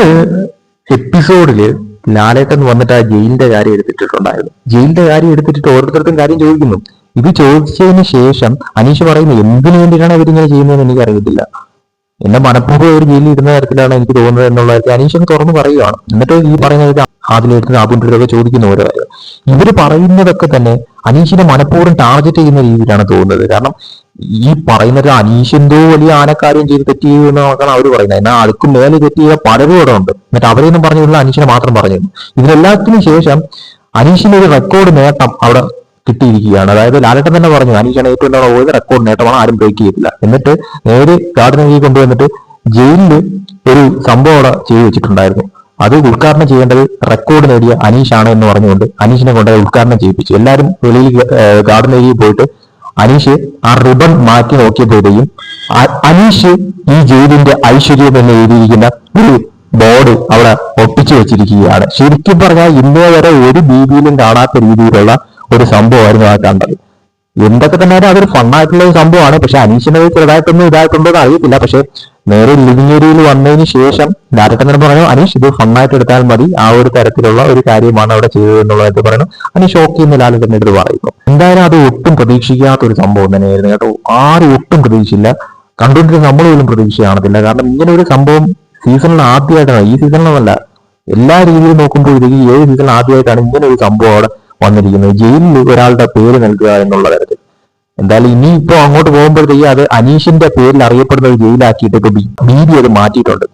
ഇന്ന് എപ്പിസോഡിൽ ലാലേട്ടൻ വന്നിട്ട് ആ ജയിലിന്റെ കാര്യം എടുത്തിട്ടുണ്ടായിരുന്നു ജയിലിന്റെ കാര്യം എടുത്തിട്ട് ഓരോരുത്തർക്കും കാര്യം ചോദിക്കുന്നു. ഇത് ചോദിച്ചതിന് ശേഷം അനീഷ് പറയുന്നു എന്തിനു വേണ്ടിയിട്ടാണ് അവരിങ്ങനെ ചെയ്യുന്നതെന്ന് എനിക്ക് അറിയത്തില്ല എന്നെ മനഃപൂർവം ഒരു ജയിലിൽ ഇരുന്ന തരത്തിലാണ് എനിക്ക് തോന്നുന്നത് എന്നുള്ള കാര്യത്തിൽ അനീഷ് തുറന്നു പറയുകയാണ് എന്നിട്ട് ഈ പറയുന്നത് ആദിലെടുത്ത് ആബുന്റെ അടുത്തൊക്കെ ചോദിക്കുന്ന ഓരോ കാര്യം. ഇവർ പറയുന്നതൊക്കെ തന്നെ അനീഷിനെ മനഃപൂർവം ടാർഗറ്റ് ചെയ്യുന്ന രീതിയിലാണ് തോന്നുന്നത്. കാരണം ഈ പറയുന്നത് അനീഷ് എന്തോ വലിയ ആനക്കാര്യം ചെയ്ത് തെറ്റ് ചെയ്തു എന്നൊക്കെയാണ് അവർ പറയുന്നത്. എന്നാൽ അതുക്കും മേലെ തെറ്റ് ചെയ്ത പലരും ഇവിടെ ഉണ്ട്. എന്നിട്ട് അവരെയൊന്നും പറഞ്ഞില്ല അനീഷിനെ മാത്രം പറഞ്ഞിരുന്നു. ഇതിനെല്ലാത്തിനും ശേഷം അനീഷിന്റെ ഒരു റെക്കോർഡ് നേട്ടം അവിടെ കിട്ടിയിരിക്കുകയാണ്. അതായത് ലാലേട്ടൻ തന്നെ പറഞ്ഞു അനീഷാണ് ഏറ്റവും നല്ല പോയത് റെക്കോർഡ് നേട്ടമാണ് ആരും ബ്രേക്ക് ചെയ്തില്ല എന്നിട്ട് നേരെ ഗാർഡനേജി കൊണ്ടുവന്നിട്ട് ജയിലിൽ ഒരു സംഭവം അവിടെ ചെയ്തു വെച്ചിട്ടുണ്ടായിരുന്നു. അത് ഉദ്ഘാടനം ചെയ്യേണ്ടത് റെക്കോർഡ് നേടിയ അനീഷാണ് എന്ന് പറഞ്ഞുകൊണ്ട് അനീഷിനെ കൊണ്ട് ഉദ്ഘാടനം ചെയ്യിപ്പിച്ചു. എല്ലാവരും വെളിയിൽ ഗാർഡൻ പോയിട്ട് അനീഷ് ആ റിബൺ മാറ്റി നോക്കിയപ്പോഴേക്കും അനീഷ് ഈ ജയിലിന്റെ ഐശ്വര്യം എന്ന് എഴുതിയിരിക്കുന്ന ഒരു ബോർഡ് അവിടെ ഒട്ടിച്ചു വെച്ചിരിക്കുകയാണ്. ശരിക്കും പറഞ്ഞാൽ ഇന്നേ വരെ ഒരു ബീബിയിലും കാണാത്ത രീതിയിലുള്ള ഒരു സംഭവമായിരുന്നു ആ കണ്ടത്. എന്തൊക്കെ തന്നെ അതൊരു ഫണ്ണായിട്ടുള്ള ഒരു സംഭവമാണ്. പക്ഷെ അനീഷിനെ ചെറുതായിട്ടൊന്നും ഇതായിട്ടുണ്ടോ എന്ന് അറിയത്തില്ല. പക്ഷെ നേരെ ലിവിംഗ് ഏരിയയിൽ വന്നതിന് ശേഷം ഡയറക്ടർ പറഞ്ഞു അനീഷ് ഇത് ഫണ്ണായിട്ട് എടുത്താൽ മതി. ആ ഒരു തരത്തിലുള്ള ഒരു കാര്യമാണ് അവിടെ ചെയ്തത് എന്നുള്ളതായിട്ട് പറയുന്നു. അനീഷ് ഓക്കെ എന്ന് തന്നെ ഇത് പറയുന്നു. എന്തായാലും അത് ഒട്ടും പ്രതീക്ഷിക്കാത്ത ഒരു സംഭവം തന്നെയായിരുന്നു. കേട്ടോ ആരും ഒട്ടും പ്രതീക്ഷിച്ചില്ല. കണ്ടുകൊണ്ടിരുന്ന നമ്മൾ പോലും പ്രതീക്ഷ കാണത്തില്ല. കാരണം ഇങ്ങനെ ഒരു സംഭവം സീസണിൽ ആദ്യമായിട്ടാണ്. ഈ സീസണിലൊന്നല്ല എല്ലാ രീതിയിലും നോക്കുമ്പോഴത്തേക്ക് ഏഴ് സീസണിൽ ആദ്യമായിട്ടാണ് ഇങ്ങനെ ഒരു സംഭവം അവിടെ വന്നിരിക്കുന്നത്. ജയിലിൽ ഒരാളുടെ പേര് നൽകുക എന്നുള്ള തരത്തിൽ. എന്തായാലും ഇനി ഇപ്പോ അങ്ങോട്ട് പോകുമ്പോഴത്തേക്ക് അത് അനീഷിന്റെ പേരിൽ അറിയപ്പെടുന്ന ഒരു ജയിലാക്കിയിട്ട് ഇപ്പൊ ബി അത് മാറ്റിയിട്ടുണ്ട്.